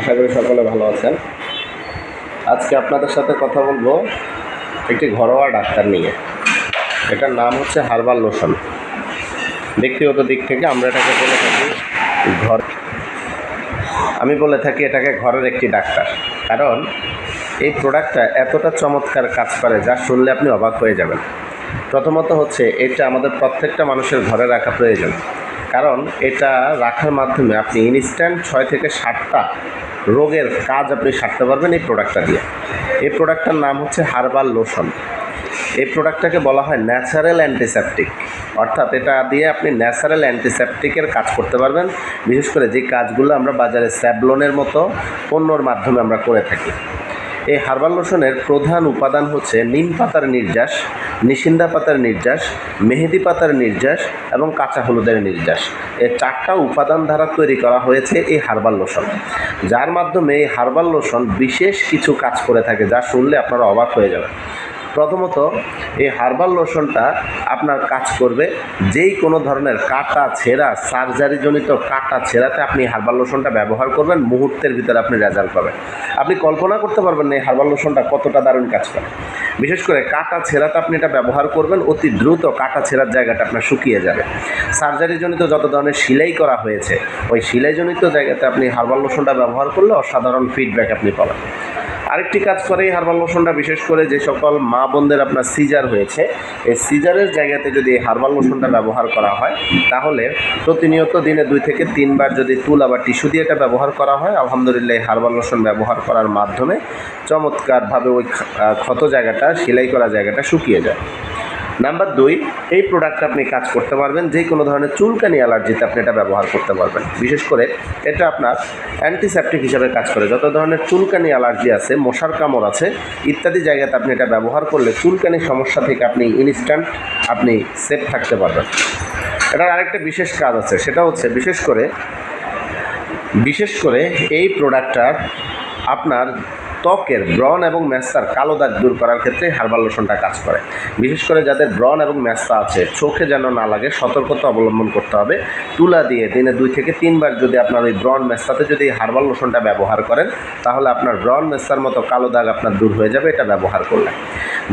আশা করি সকলে ভালো আছেন। আজকে আপনাদের সাথে কথা বলব একটি ঘরোয়া ডাক্তার নিয়ে। এটার নাম হচ্ছে হার্বাল লোশন। ব্যক্তিগত দিক থেকে আমরা এটাকে বলে থাকি ঘর আমি বলে থাকি এটাকে ঘরের একটি ডাক্তার। কারণ এই প্রোডাক্টটা এতটা চমৎকার কাজ করে যা শুনলে আপনি অবাক হয়ে যাবেন। প্রথমত হচ্ছে এটা আমাদের প্রত্যেকটা মানুষের ঘরে রাখা প্রয়োজন। কারণ এটা রাখার মাধ্যমে আপনি ইনস্ট্যান্ট ছয় থেকে ষাটটা রোগের কাজ আপনি সারতে পারবেন এই প্রোডাক্টটা দিয়ে। এই প্রোডাক্টটার নাম হচ্ছে হার্বাল লোশন। এই প্রোডাক্টটাকে বলা হয় ন্যাচারাল অ্যান্টিসেপটিক। অর্থাৎ এটা দিয়ে আপনি ন্যাচারাল অ্যান্টিসেপটিকের কাজ করতে পারবেন। বিশেষ করে যে কাজগুলো আমরা বাজারে স্যাবলনের মতো পণ্যর মাধ্যমে আমরা করে থাকি। এই হার্বাল লোশনের প্রধান উপাদান হচ্ছে নিম পাতার নির্যাস, নিশিন্দা পাতার নির্যাস, মেহেদি পাতার নির্যাস এবং কাঁচা হলুদের নির্যাস। এই চারটা উপাদান দ্বারা তৈরি করা হয়েছে এই হার্বাল লোশন। যার মাধ্যমে এই হার্বাল লোশন বিশেষ কিছু কাজ করে থাকে, যা শুনলে আপনারা অবাক হয়ে যাবেন। প্রথমত এই হার্বাল লোশনটা আপনার কাজ করবে। যেই কোনো ধরনের কাটা ছেঁড়া, সার্জারিজনিত কাটা ছেঁড়াতে আপনি হার্বাল লোশনটা ব্যবহার করবেন, মুহূর্তের ভিতরে আপনি রেজাল্ট পাবেন। আপনি কল্পনা করতে পারবেন না এই হার্বাল লোশনটা কতটা দারুণ কাজ করে। বিশেষ করে কাটা ছেঁড়াতে আপনি এটা ব্যবহার করবেন, অতি দ্রুত কাটা ছেঁড়ার জায়গাটা আপনার শুকিয়ে যাবে। সার্জারিজনিত যত ধরনের সেলাই করা হয়েছে, ওই সেলাইজনিত জায়গাতে আপনি হার্বাল লোশনটা ব্যবহার করলে অসাধারণ ফিডব্যাক আপনি পাবেন। আরেকটি কাজ করে এই হার্বাল লোশনটা, বিশেষ করে যে সকল মা বোনদের আপনার সিজার হয়েছে, এই সিজারের জায়গাতে যদি এই হার্বাল লোশনটা ব্যবহার করা হয়, তাহলে প্রতিনিয়ত দিনে দুই থেকে তিনবার যদি তুল আবার টিস্যু দিয়ে এটা ব্যবহার করা হয়, আলহামদুলিল্লাহ এই হার্বাল লোশন ব্যবহার করার মাধ্যমে চমৎকারভাবে ওই ক্ষত জায়গাটা, সেলাই করা জায়গাটা শুকিয়ে যায়। নাম্বার দুই, এই প্রোডাক্টটা আপনি কাজ করতে পারবেন, যে কোনো ধরনের চুলকানি অ্যালার্জিতে আপনি এটা ব্যবহার করতে পারবেন। বিশেষ করে এটা আপনার অ্যান্টিসেপটিক হিসাবে কাজ করে। যত ধরনের চুলকানি অ্যালার্জি আছে, মশার কামড় আছে, ইত্যাদি জায়গাতে আপনি এটা ব্যবহার করলে চুলকানি সমস্যা থেকে আপনি ইনস্ট্যান্ট আপনি সেফ থাকতে পারবেন। এটার আরেকটা বিশেষ কাজ আছে, সেটা হচ্ছে বিশেষ করে বিশেষ করে এই প্রোডাক্টটার আপনার ত্বকের ব্রণ এবং ম্যাস্তার কালো দাগ দূর করার ক্ষেত্রে হার্বাল লোশনটা কাজ করে। বিশেষ করে যাদের ব্রণ এবং ম্যাস্তা আছে, চোখে যেন না লাগে, সতর্কতা অবলম্বন করতে হবে। তুলা দিয়ে দিনে দুই থেকে তিনবার যদি আপনার ওই ব্রণ ম্যাস্তাতে যদি হার্বাল লোশনটা ব্যবহার করেন, তাহলে আপনার ব্রণ ম্যাস্তার মতো কালো দাগ আপনার দূর হয়ে যাবে, এটা ব্যবহার করলে।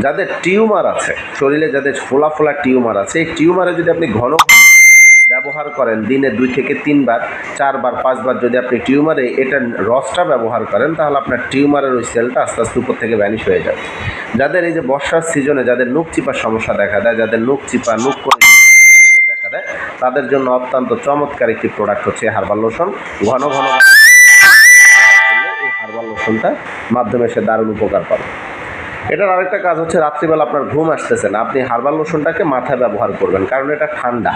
যাদের টিউমার আছে, শরীরে যাদের ফোলা ফোলা টিউমার আছে, এই টিউমারে যদি আপনি ঘন ব্যবহার করেন, দিনে দুই থেকে তিনবার, চারবার, পাঁচবার যদি আপনি টিউমারে এটা রসটা ব্যবহার করেন, তাহলে আপনার টিউমারের ওই সেলটা আস্তে আস্তে উপর থেকে ভ্যানিশ হয়ে যাবে। যাদের এই যে বর্ষার সিজনে যাদের নুক চিপার সমস্যা দেখা দেয়, যাদের নুক চিপা নুক করে দেখা দেয়, তাদের জন্য অত্যন্ত চমৎকার একটি প্রোডাক্ট হচ্ছে হার্বাল লোশন ঘন ঘন এই হার্বাল লোশনটা মাধ্যমে সে দারুণ উপকার পাবে। এটার আরেকটা কাজ হচ্ছে রাত্রিবেলা আপনার ঘুম আসতেছে না। আপনি হার্বাল লোশনটাকে মাথায় ব্যবহার করবেন, কারণ এটা ঠান্ডা।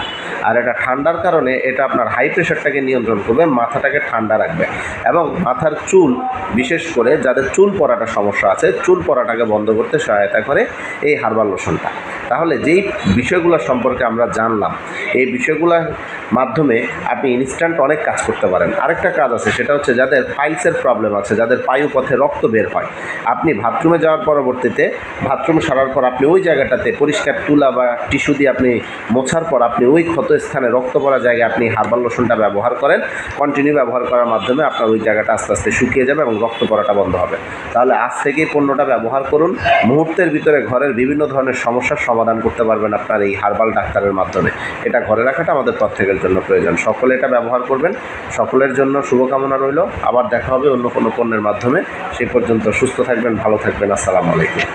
আর এটা ঠান্ডার কারণে এটা আপনার হাই প্রেশারটাকে নিয়ন্ত্রণ করবে, মাথাটাকে ঠান্ডা রাখবে। এবং মাথার চুল, বিশেষ করে যাদের চুল পড়াটা সমস্যা আছে, চুল পড়াটাকে বন্ধ করতে সহায়তা করে এই হার্বাল লোশনটা। তাহলে যেই বিষয়গুলো সম্পর্কে আমরা জানলাম, এই বিষয়গুলোর মাধ্যমে আপনি ইনস্ট্যান্ট অনেক কাজ করতে পারেন। আরেকটা কাজ আছে, সেটা হচ্ছে যাদের পাইলসের প্রবলেম আছে, যাদের পায়ু পথে রক্ত বের হয়, আপনি বাথরুমে যাওয়ার পরবর্তীতে বাথরুম সারার পর আপনি ওই জায়গাটাতে পরিষ্কার তুলা বা টিস্যু দিয়ে আপনি মোছার পর আপনি ওই ক্ষত স্থানে রক্ত পড়া জায়গায় আপনি হার্বাল লোশনটা ব্যবহার করেন কন্টিনিউ ব্যবহার করার মাধ্যমে আপনার ওই জায়গাটা আস্তে আস্তে শুকিয়ে যাবে এবং রক্ত পড়াটা বন্ধ হবে। তাহলে আজ থেকেই পণ্যটা ব্যবহার করুন। মুহূর্তের ভিতরে ঘরের বিভিন্ন ধরনের সমস্যার সমাধান করতে পারবেন আপনার এই হার্বাল ডাক্তারের মাধ্যমে। এটা ঘরে রাখাটা আমাদের প্রত্যেকের জন্য প্রয়োজন। সকলে এটা ব্যবহার করবেন। সকলের জন্য শুভকামনা রইল। আবার দেখা হবে অন্য কোনো পণ্যের মাধ্যমে। সেই পর্যন্ত সুস্থ থাকবেন, ভালো থাকবেন। আসসালামু আলাইকুম। লেগে